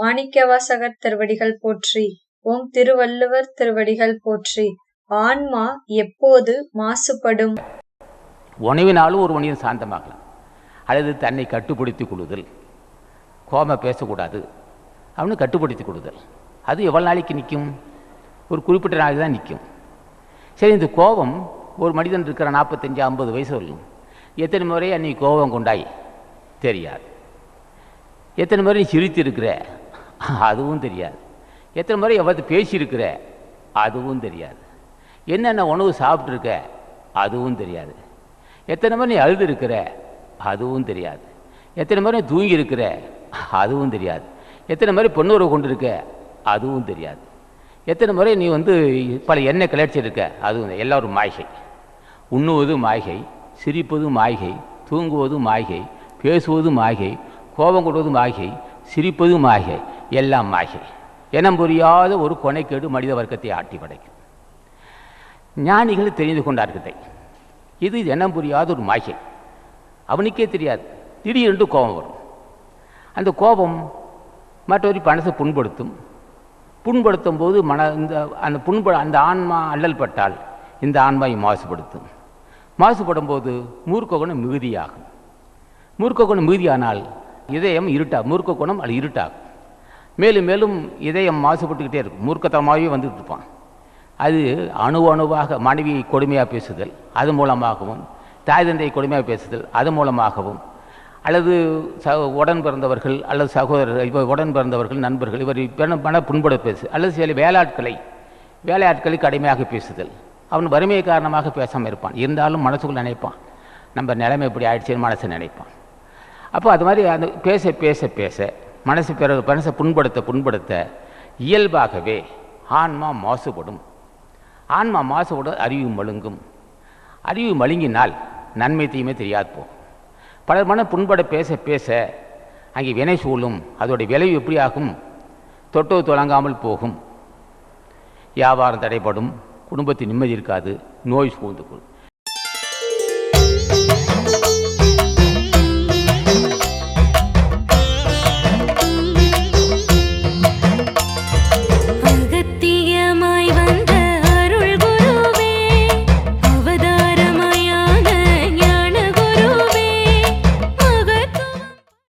மாணிக்கவாசகர் திருவடிகள் போற்றி ஓம் திருவள்ளுவர் திருவடிகள் போற்றி ஆன்மா எப்போது மாசுபடும்? உணவினாலும் ஒரு மனிதன் சாந்தமாகலாம் அல்லது தன்னை கட்டுப்படுத்திக் கொள்ளுதல். கோபம் பேசக்கூடாது. அப்படின்னு கட்டுப்படுத்திக் கொள்ளுதல். அது எவ்வளோ நாளைக்கு நிற்கும்? ஒரு குறிப்பிட்ட நாளைக்கு தான் நிற்கும். சரி இந்த கோபம் ஒரு மனிதன் இருக்கிற நாற்பத்தஞ்சு ஐம்பது வயசு வரலும் எத்தனை முறை நீ கோபம் கொண்டாய்? தெரியாது. எத்தனை முறை நீ சிரித்து இருக்கிற அதுவும் தெரியாது. எத்தனை முறை எவ்வளோ பேசியிருக்கிற? அதுவும் தெரியாது. என்னென்ன உணவு சாப்பிட்ருக்க அதுவும் தெரியாது. எத்தனை முறை நீ அழுதுருக்கிற? அதுவும் தெரியாது. எத்தனை முறை தூங்கி இருக்கிற அதுவும் தெரியாது. எத்தனை முறை பொண்ணுறவு கொண்டிருக்க? அதுவும் தெரியாது. எத்தனை முறை நீ வந்து பல எண்ணெய் கிளர்ச்சியிருக்க? அதுவும் எல்லாரும் மாய்கை. உண்ணுவது மாய்கை சிரிப்பது மாய்கை தூங்குவது மாய்கை பேசுவது மாய்கை கோபம் கொள்வது மாய்கை சிரிப்பது மாய்கை. எல்லாம் மாய்கை எனம் புரியாத ஒரு கொனைக்கேடு மனித வர்க்கத்தை ஆட்டி படைக்கும். ஞானிகள் தெரிந்து கொண்டார்கள் இது இனம் புரியாத ஒரு மாயை. அவனுக்கே தெரியாது. திடீரென்று கோபம் வரும். அந்த கோபம் மற்றொரு மனசை புண்படுத்தும். புண்படுத்தும் போது மன இந்த அந்த புண்ப அந்த ஆன்மா அல்லல் பட்டால் இந்த ஆன்மாவை மாசுபடுத்தும். மாசுபடும் போது மூர்க்க குணம் மிகுதியாகும். மூர்க்க குணம் மிகுதியானால் இதயம் இருட்டா மூர்க்க குணம் அது இருட்டாகும். மேலும் மேலும் இதயம் மாசுபட்டுக்கிட்டே இருக்கும். மூர்க்கத்தமாகவே வந்துட்டு இருப்பான் அது அணு அணுவாக மனைவி கொடுமையாக பேசுதல் அது மூலமாகவும் தாய் தந்தையை கொடுமையாக பேசுதல் அது மூலமாகவும் அல்லது ச உடன் பிறந்தவர்கள் அல்லது சகோதரர்கள் இவர் உடன் பிறந்தவர்கள் நண்பர்கள் இவர் பெண மன புண்பட பேசு அல்லது சில வேலையாட்களை வேலையாட்களை கடுமையாக பேசுதல். அவன் வறுமை காரணமாக பேசாமல் இருப்பான். இருந்தாலும் மனசுக்குள்ள நினைப்பான். நம்ம நிலைமை இப்படி ஆயிடுச்சுன்னு மனசை நினைப்பான். அப்போ அது மாதிரி அந்த பேச பேச பேச மனசு பிற மனசை புண்படுத்த புண்படுத்த இயல்பாகவே ஆன்மா மாசுபடும். ஆன்மா மாசுபட அறிவு மழுங்கும் அறிவு மழுங்கினால் நன்மை தீமை தெரியாது போகும் பலர் மன புண்பட பேச பேச அங்கே வினை சூழும். அதோடைய விளைவு எப்படி ஆகும்? தொட்டோ தொடங்காமல் போகும். வியாபாரம் தடைப்படும் குடும்பத்தில் நிம்மதி இருக்காது. நோய் சூழ்ந்து கொள்ளும்.